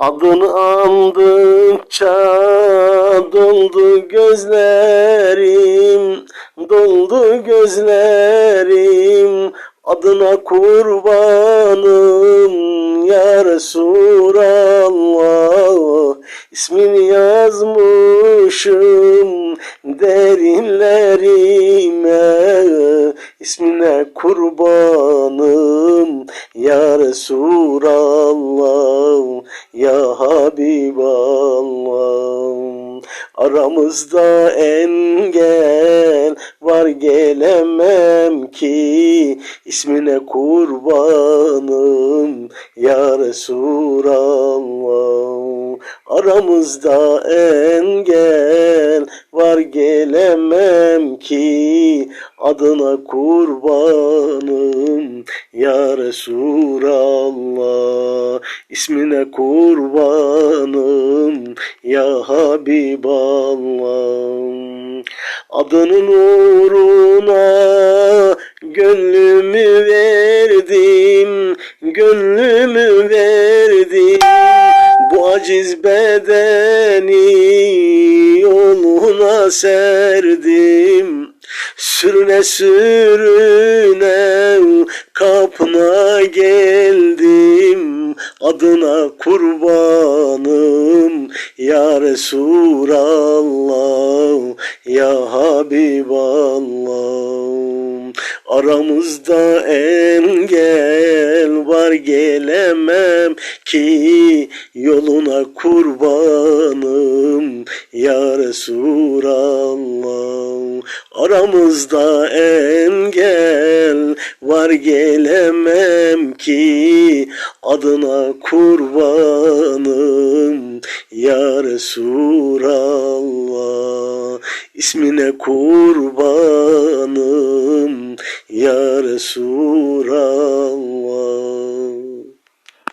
Adını andıkça doldu gözlerim, doldu gözlerim. Adına kurbanım ya Resulallah İsmini yazmışım derinlerime İsmine kurbanım ya Resulallah Ya Habiballah. Aramızda engel var gelemem ki. İsmine kurbanım ya Resulallah. Aramızda engel adına kurbanım ya Resulallah. İsmine kurbanım ya Habiballah. Adının uğruna gönlümü verdim gönlümü verdim. Bu aciz bedeni yoluna serdim Sürüne sürüne kapına geldim. Adına kurbanım ya Resulallah ya Habiballah. Aramızda engel var gelemem ki yoluna kurbanım ya Resulallah Aramızda engel var gelemem ki adına kurbanım ya Resulallah. İsmine kurbanım ya Resulallah